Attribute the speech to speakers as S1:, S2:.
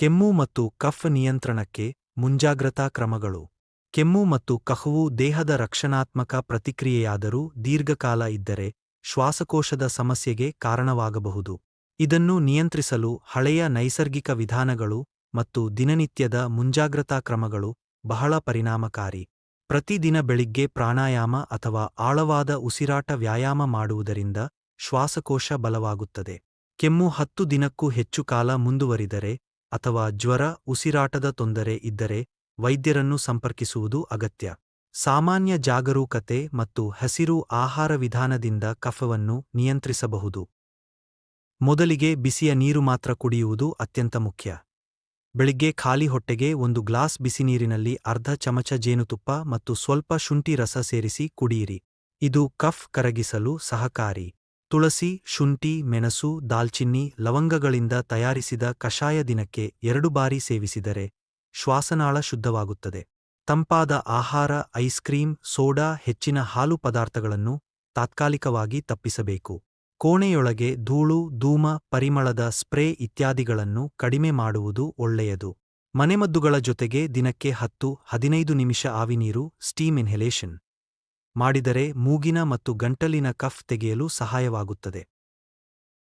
S1: ಕೆಮ್ಮು ಮತ್ತು ಕಫ್ ನಿಯಂತ್ರಣಕ್ಕೆ ಮುಂಜಾಗ್ರತಾ ಕ್ರಮಗಳು. ಕೆಮ್ಮು ಮತ್ತು ಕಹವು ದೇಹದ ರಕ್ಷಣಾತ್ಮಕ ಪ್ರತಿಕ್ರಿಯೆಯಾದರೂ ದೀರ್ಘಕಾಲ ಇದ್ದರೆ ಶ್ವಾಸಕೋಶದ ಸಮಸ್ಯೆಗೆ ಕಾರಣವಾಗಬಹುದು. ಇದನ್ನು ನಿಯಂತ್ರಿಸಲು ಹಳೆಯ ನೈಸರ್ಗಿಕ ವಿಧಾನಗಳು ಮತ್ತು ದಿನನಿತ್ಯದ ಮುಂಜಾಗ್ರತಾ ಕ್ರಮಗಳು ಬಹಳ ಪರಿಣಾಮಕಾರಿ. ಪ್ರತಿದಿನ ಬೆಳಿಗ್ಗೆ ಪ್ರಾಣಾಯಾಮ ಅಥವಾ ಆಳವಾದ ಉಸಿರಾಟ ವ್ಯಾಯಾಮ ಮಾಡುವುದರಿಂದ ಶ್ವಾಸಕೋಶ ಬಲವಾಗುತ್ತದೆ. ಕೆಮ್ಮು ಹತ್ತು ದಿನಕ್ಕೂ ಹೆಚ್ಚು ಕಾಲ ಮುಂದುವರಿದರೆ ಅಥವಾ ಜ್ವರ, ಉಸಿರಾಟದ ತೊಂದರೆ ಇದ್ದರೆ ವೈದ್ಯರನ್ನು ಸಂಪರ್ಕಿಸುವುದು ಅಗತ್ಯ. ಸಾಮಾನ್ಯ ಜಾಗರೂಕತೆ ಮತ್ತು ಹಸಿರು ಆಹಾರ ವಿಧಾನದಿಂದ ಕಫವನ್ನು ನಿಯಂತ್ರಿಸಬಹುದು. ಮೊದಲಿಗೆ ಬಿಸಿಯ ನೀರು ಮಾತ್ರ ಕುಡಿಯುವುದು ಅತ್ಯಂತ ಮುಖ್ಯ. ಬೆಳಿಗ್ಗೆ ಖಾಲಿ ಹೊಟ್ಟೆಗೆ ಒಂದು ಗ್ಲಾಸ್ ಬಿಸಿನೀರಿನಲ್ಲಿ ಅರ್ಧ ಚಮಚ ಜೇನುತುಪ್ಪ ಮತ್ತು ಸ್ವಲ್ಪ ಶುಂಠಿ ರಸ ಸೇರಿಸಿ ಕುಡಿಯಿರಿ. ಇದು ಕಫ್ ಕರಗಿಸಲು ಸಹಕಾರಿ. ತುಳಸಿ, ಶುಂಠಿ, ಮೆಣಸು, ದಾಲ್ಚಿನ್ನಿ, ಲವಂಗಗಳಿಂದ ತಯಾರಿಸಿದ ಕಷಾಯ ದಿನಕ್ಕೆ ಎರಡು ಬಾರಿ ಸೇವಿಸಿದರೆ ಶ್ವಾಸನಾಳ ಶುದ್ಧವಾಗುತ್ತದೆ. ತಂಪಾದ ಆಹಾರ ಐಸ್ಕ್ರೀಂ ಸೋಡಾ, ಹೆಚ್ಚಿನ ಹಾಲು ಪದಾರ್ಥಗಳನ್ನು ತಾತ್ಕಾಲಿಕವಾಗಿ ತಪ್ಪಿಸಬೇಕು. ಕೋಣೆಯೊಳಗೆ ಧೂಳು, ಧೂಮ, ಪರಿಮಳದ ಸ್ಪ್ರೇ ಇತ್ಯಾದಿಗಳನ್ನು ಕಡಿಮೆ ಮಾಡುವುದು ಒಳ್ಳೆಯದು. ಮನೆಮದ್ದುಗಳ ಜೊತೆಗೆ ದಿನಕ್ಕೆ ಹತ್ತು, ಹದಿನೈದು ನಿಮಿಷ ಆವಿನೀರು, ಸ್ಟೀಮ್ ಇನ್ಹೆಲೇಷನ್. ಮಾಡಿದರೆ ಮೂಗಿನ ಮತ್ತು ಗಂಟಲಿನ ಕಫ್ ತೆಗೆಯಲು ಸಹಾಯವಾಗುತ್ತದೆ.